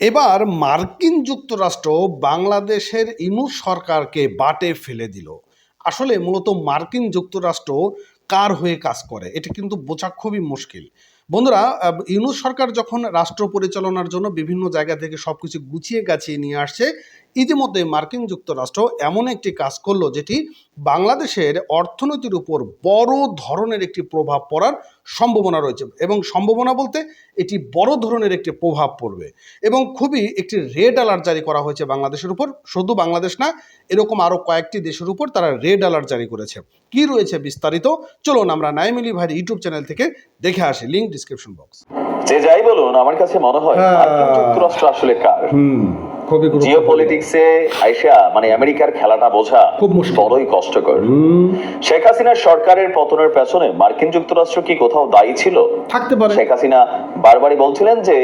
এবার মার্কিন যুক্তরাষ্ট্র বাংলাদেশের ইনু সরকারকে বাটে ফেলে দিল। আসলে মূলত মার্কিন যুক্তরাষ্ট্র কার হয়ে কাজ করে? এটা কিন্তু বোঝা খুবই মুশকিল। বন্ধুরা ইউনুস সরকার যখন রাষ্ট্র পরিচালনার জন্য বিভিন্ন জায়গা থেকে সব কিছু গুছিয়ে গাছিয়ে নিয়ে আসছে, ইতিমধ্যে মার্কিন যুক্তরাষ্ট্র এমন একটি কাজ করল যেটি বাংলাদেশের অর্থনীতির উপর বড় ধরনের একটি প্রভাব পড়ার সম্ভাবনা রয়েছে এবং সম্ভাবনা বলতে এটি বড় ধরনের একটি প্রভাব পড়বে এবং খুবই একটি রেড অ্যালার্ট জারি করা হয়েছে বাংলাদেশের উপর। শুধু বাংলাদেশ না, এরকম আরও কয়েকটি দেশের উপর তারা রেড অ্যালার্ট জারি করেছে। কি রয়েছে বিস্তারিত? চলুন আমরা নাইমিলি ভাইয়ের ইউটিউব চ্যানেল থেকে দেখে আসি লিঙ্ক ডিসক্রিপশন বক্স যে যাই বলুন আমার কাছে মনে হয় হ্যাঁ। যুক্তরাষ্ট্র আসলে কার? খুবই জিওপলিটিক্সে আইসা মানে আমেরিকার খেলাটা বোঝা খুব বড়ই কষ্টকর। শেখ হাসিনার সরকারের পতনের পেছনে মার্কিন যুক্তরাষ্ট্র কি কোথাও দায়ী ছিল? থাকতে পারে। শেখ হাসিনা বারবারই বলছিলেন যে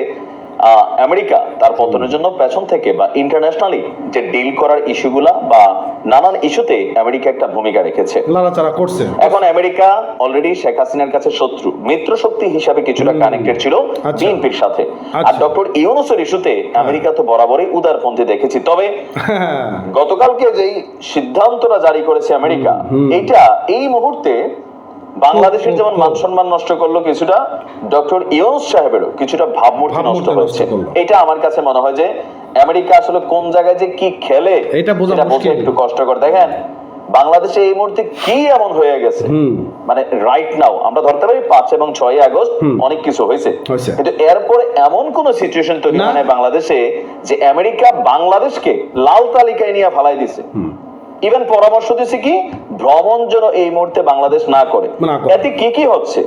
আমেরিকা তার পতনের জন্য পেছন থেকে বা ইন্টারন্যাশনালি যে ডিল করার ইস্যুগুলা বা নানান ইস্যুতে আমেরিকা একটা ভূমিকা রেখেছে। লাড়াচাড়া করছে। এখন আমেরিকা অলরেডি শেখ হাসিনার কাছে শত্রু। মিত্র শক্তি হিসাবে কিছুটা কানেক্টেড ছিল আচ্ছা। বিএনপির সাথে। আর আচ্ছা। ডক্টর ইউনুসের ইস্যুতে আমেরিকা তো বরাবরই উদারপন্থী দেখেছি। তবে হ্যাঁ। গতকালকে যেই সিদ্ধান্তটা জারি করেছে আমেরিকা। এইটা এই মুহূর্তে বাংলাদেশের যেমন মান সম্মান নষ্ট করল কিছুটা ডক্টর ইউনুস সাহেবেরও কিছুটা ভাবমূর্তি নষ্ট হচ্ছে এটা আমার কাছে মনে হয় যে আমেরিকা আসলে কোন জায়গায় যে কি খেলে এটা বোঝা। একটু কষ্টকর। দেখেন বাংলাদেশে এই মুহূর্তে কি এমন হয়ে গেছে? মানে রাইট নাও আমরা ধরতে পারি পাঁচ এবং ছয় আগস্ট অনেক কিছু হয়েছে। কিন্তু এরপরে এমন কোন সিচুয়েশন তৈরি। হয় বাংলাদেশে যে আমেরিকা বাংলাদেশকে লাল তালিকায় নিয়ে ফালাই দিছে ইভেন পরামর্শ দিছে কি? ভ্রমণ যেন এই মুহূর্তে বাংলাদেশ না করে। এতে কি কি হচ্ছে?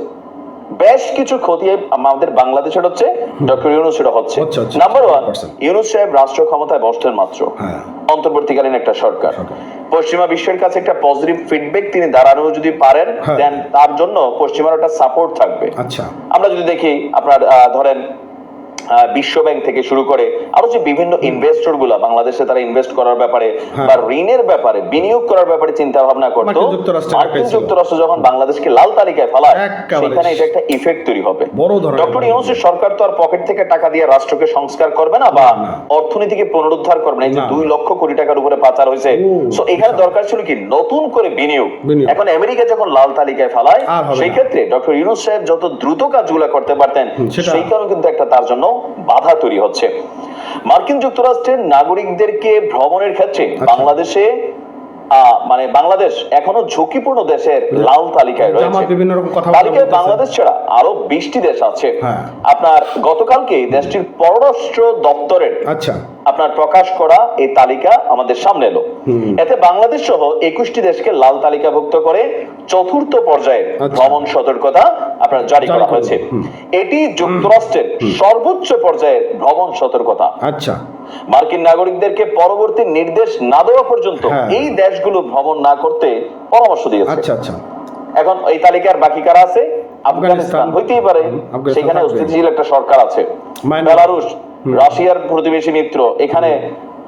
বেশ কিছু ক্ষতি আমাদের বাংলাদেশের হচ্ছে ডক্টর ইউনুসের হচ্ছে। হচ্ছে। নাম্বার ওয়ান ইউনুস সাহেব রাষ্ট্র ক্ষমতায় বসতেন মাত্র। হ্যাঁ। অন্তর্বর্তীকালীন একটা সরকার। পশ্চিমা বিশ্বের কাছে একটা পজিটিভ ফিডব্যাক তিনি দাঁড়ানো যদি পারেন হ্যাঁ। দেন তার জন্য পশ্চিমার একটা সাপোর্ট থাকবে। আচ্ছা। আমরা যদি দেখি আপনার ধরেন বিশ্ব ব্যাংক থেকে শুরু করে আরও যে বিভিন্ন ইনভেস্টরগুলা বাংলাদেশে তারা ইনভেস্ট করার ব্যাপারে হ্যাঁ। বা ঋণের ব্যাপারে বিনিয়োগ করার ব্যাপারে চিন্তা ভাবনা করতো মার্কিন। যুক্তরাষ্ট্র যখন বাংলাদেশকে লাল তালিকায় ফেলায় সেখানে এটা একটা ইফেক্ট তৈরি হবে। ডক্টর। ইউনুসের সরকার তো আর পকেট থেকে টাকা দিয়ে রাষ্ট্রকে সংস্কার করবে না বা অর্থনীতিকে পুনরুদ্ধার করবে না। এই যে দুই লক্ষ কোটি টাকার উপরে পাচার হয়েছে। সো এখানে দরকার ছিল কি? নতুন করে বিনিয়োগ। বিনিয়োগ। এখন আমেরিকা যখন লাল তালিকায় ফেলায় সেই ক্ষেত্রে ডক্টর ইউনুস সাহেব যত দ্রুত কাজগুলো করতে পারতেন সেই কারণে কিন্তু একটা তার জন্য বাধা তৈরি হচ্ছে মার্কিন যুক্তরাষ্ট্রের নাগরিকদেরকে ভ্রমণের ক্ষেত্রে আচ্ছা। বাংলাদেশে মানে বাংলাদেশ এখনও ঝুঁকিপূর্ণ দেশের লাল তালিকায় রয়েছে। বিভিন্ন রকম কথা তালিকায় বাংলাদেশ ছাড়া আরও বিশটি দেশ আছে। হ্যাঁ। আপনার গতকালকে দেশটির পররাষ্ট্র দপ্তরের আচ্ছা। আপনার প্রকাশ করা এই তালিকা আমাদের সামনে এলো। এতে বাংলাদেশ সহ একুশটি দেশকে লাল তালিকাভুক্ত করে চতুর্থ পর্যায়ের আচ্ছা। ভ্রমণ সতর্কতা আপনার জারি জারি করা হয়েছে। এটি যুক্তরাষ্ট্রের সর্বোচ্চ পর্যায়ের ভ্রমণ সতর্কতা। আচ্ছা। মার্কিন নাগরিকদেরকে পরবর্তী নির্দেশ না দেওয়া পর্যন্ত হ্যাঁ। এই দেশগুলো ভ্রমণ না করতে পরামর্শ দিয়েছে। আচ্ছা আচ্ছা। এখন এই তালিকার বাকি কারা আছে? আফগানিস্তান। হইতেই পারে। সেখানে থাকবে। স্থিতিশীল একটা সরকার আছে। বেলারুশ রাশিয়ার প্রতিবেশী মিত্র এখানে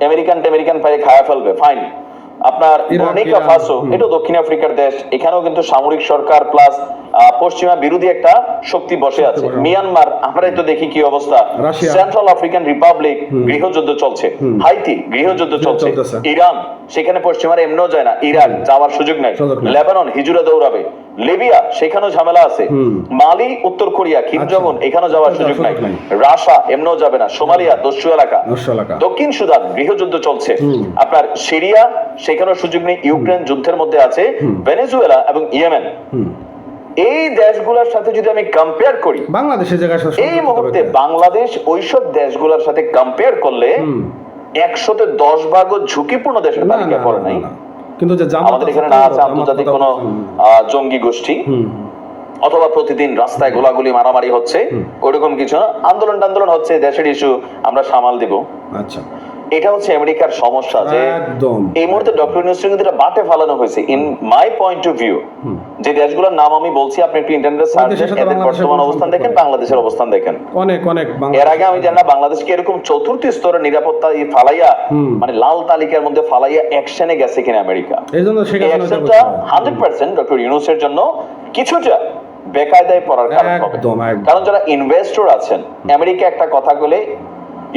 আমেরিকান আমেরিকান পায়ে খায়া ফেলবে। ফাইন আপনার ফাসো এটা দক্ষিণ আফ্রিকার দেশ। এখানেও কিন্তু সামরিক সরকার প্লাস পশ্চিমা বিরোধী একটা শক্তি বসে আছে। মিয়ানমার আমরাই তো দেখি কি অবস্থা। সেন্ট্রাল আফ্রিকান রিপাবলিক গৃহযুদ্ধ চলছে। হাইতি গৃহযুদ্ধ চলছে। ইরান সেখানে পশ্চিমারা এমনিও যায় না। ইরাক যাওয়ার সুযোগ নাই। লেবানন হিজুরে দৌড়াবে। লিবিয়া সেখানেও ঝামেলা আছে। মালি উত্তর কোরিয়া কিম আচ্ছা। জং উন এখানেও যাওয়ার যাওয়ার সুযোগ নাই। রাশা এমনিও যাবে না। সোমালিয়া দস্যু এলাকা। দক্ষিণ সুদান গৃহযুদ্ধ চলছে। আপনার সিরিয়া সেখানেও সুযোগ নেই। ইউক্রেন যুদ্ধের মধ্যে আছে। ভেনেজুয়েলা এবং ইয়েমেন। এই দেশগুলোর সাথে যদি আমি কম্পেয়ার করি বাংলাদেশের জায়গায় সব এই মুহূর্তে বাংলাদেশ ওইসব দেশগুলোর সাথে কম্পেয়ার করলে একশোতে দশ ভাগও ঝুঁকিপূর্ণ দেশের না, পড়ে নাই। কিন্তু আমাদের এখানে না আছে আন্তর্জাতিক কোনো জঙ্গি গোষ্ঠী। অথবা প্রতিদিন রাস্তায় গোলাগুলি মারামারি হচ্ছে ওইরকম কিছু না। আন্দোলন টান্দোলন হচ্ছে দেশের ইস্যু আমরা সামাল দিব। আচ্ছা। এটা হচ্ছে আমেরিকার সমস্যা যে এই মুহূর্তে ডক্টর ইউনুস কিন্তু এটা বাটে ফালানো হয়েছে in my point of view যে দেশগুলোর নাম আমি বলছি আপনি একটু ইন্টারনেটে সার্চ সাথে এদের বর্তমান অবস্থান দেখেন বাংলাদেশের অবস্থান দেখেন। অনেক অনেক এর আগে আমি জানি না বাংলাদেশকে এরকম চতুর্থ স্তরের নিরাপত্তা ফালাইয়া মানে লাল তালিকার মধ্যে ফালাইয়া অ্যাকশনে গেছে কিনা আমেরিকা। এই জন্য অ্যাকশনটা হান্ড্রেড পার্সেন্ট ডক্টর ইউনুসের জন্য কিছুটা বেকায়দায় পড়ার কারণ হবে। কারণ যারা ইনভেস্টর আছেন আমেরিকা একটা কথা বলে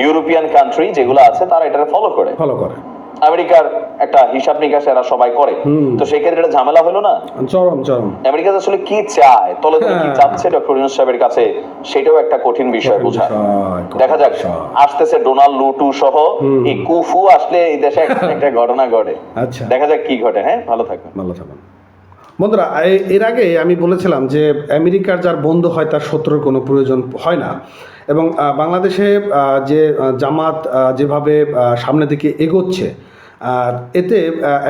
ইউরোপিয়ান কান্ট্রি যেগুলো আছে তারা এটা ফলো করে। ফলো করে। আমেরিকার একটা হিসাব নিকাশ এরা সবাই করে। তো সেই ক্ষেত্রে এটা ঝামেলা হলো না? চরম চরম। আমেরিকা আসলে কি চায়? তলে তলে কি হ্যাঁ। চাচ্ছে ডক্টর ইউনুস সাহেবের কাছে? সেটাও একটা কঠিন বিষয় বোঝা। দেখা যাক। আসতেছে ডোনাল্ড লুটু সহ এই কুফু আসলে এই দেশে একটা- ঘটনা ঘটে। আচ্ছা। দেখা যাক কি ঘটে। হ্যাঁ ভালো থাকবেন। ভালো থাকুন বন্ধুরা এর আগে আমি বলেছিলাম যে আমেরিকার যার বন্ধু হয় তার শত্রুর কোনো প্রয়োজন হয় না। এবং বাংলাদেশে যে জামাত যেভাবে সামনের দিকে এগোচ্ছে এতে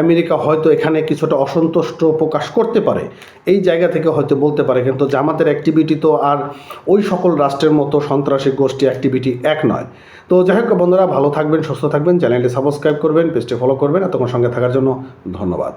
আমেরিকা হয়তো এখানে কিছুটা অসন্তুষ্ট প্রকাশ করতে পারে। এই জায়গা থেকে হয়তো বলতে পারে, কিন্তু জামাতের অ্যাক্টিভিটি তো আর ওই সকল রাষ্ট্রের মতো সন্ত্রাসী গোষ্ঠী অ্যাক্টিভিটি এক নয়। তো যাই হোক বন্ধুরা, ভালো থাকবেন, সুস্থ থাকবেন, চ্যানেলটি সাবস্ক্রাইব করবেন, পেজটি ফলো করবেন, এতক্ষণ সঙ্গে থাকার জন্য ধন্যবাদ।